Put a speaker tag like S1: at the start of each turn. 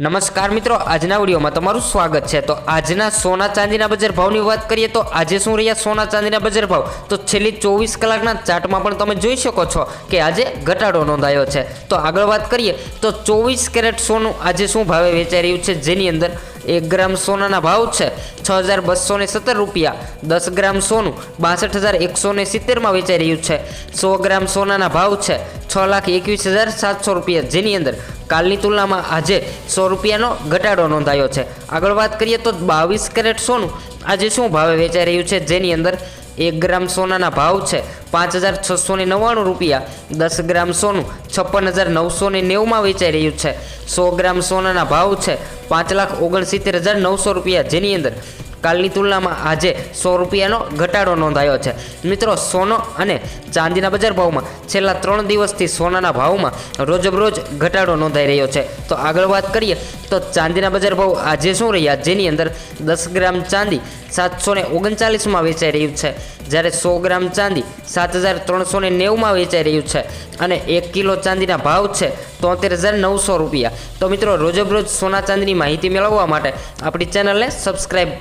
S1: નમસ્કાર મિત્રો, આજના વિડીયોમાં તમારું સ્વાગત છે. તો આજના સોના ચાંદીના બજાર ભાવની વાત કરીએ તો આજે શું રહ્યા સોના ચાંદીના બજાર ભાવ? તો છેલ્લી ચોવીસ કલાકના ચાર્ટમાં પણ તમે જોઈ શકો છો કે આજે ઘટાડો નોંધાયો છે. તો આગળ વાત કરીએ તો ચોવીસ કેરેટ સોનું આજે શું ભાવે વેચાઈ રહ્યું છે? જેની અંદર એક ગ્રામ સોનાના ભાવ છે છ હજાર બસો ને સત્તર રૂપિયા. દસ ગ્રામ સોનું બાસઠ હજાર એકસો ને સિત્તેરમાં વેચાઈ રહ્યું છે. સો ગ્રામ સોનાના ભાવ છે છ લાખ એકવીસ હજાર સાતસો રૂપિયા. જેની અંદર કાલની તુલનામાં આજે સો રૂપિયાનો ઘટાડો નોંધાયો છે. આગળ વાત કરીએ તો બાવીસ કેરેટ સોનું. આજે શું ભાવે વેચાઈ રહ્યું છે? જેની અંદર એક ગ્રામ સોનાના ભાવ છે પાંચ હજાર છસો ને નવ્વાણું રૂપિયા. દસ ગ્રામ સોનું છપ્પન હજાર નવસો ને નેવુંમાં વેચાઈ રહ્યું છે. સો ગ્રામ સોનાના ભાવ છે પાંચ લાખ ઓગણસિત્તેર હજાર નવસો રૂપિયા. જેની અંદર કાલની તુલનામાં આજે સો રૂપિયાનો ઘટાડો નોંધાયો છે. મિત્રો, સોનો અને ચાંદીના બજાર ભાવમાં છેલ્લા ત્રણ દિવસથી સોનાના ભાવમાં રોજબરોજ ઘટાડો નોંધાઈ રહ્યો છે. તો આગળ વાત કરીએ, તો ચાંદીના બજાર ભાવ આજે શું રહ્યા? જેની અંદર દસ ગ્રામ ચાંદી સાતસો ને ઓગણચાલીસમાં વેચાઈ રહ્યું છે. જ્યારે સો ગ્રામ ચાંદી સાત હજાર ત્રણસો ને નેવુંમાં વેચાઈ રહ્યું છે અને એક કિલો ચાંદીના ભાવ છે તોતેર હજાર નવસો રૂપિયા. તો મિત્રો, રોજબરોજ સોના ચાંદીની માહિતી મેળવવા માટે આપણી ચેનલને સબસ્ક્રાઈબ કરી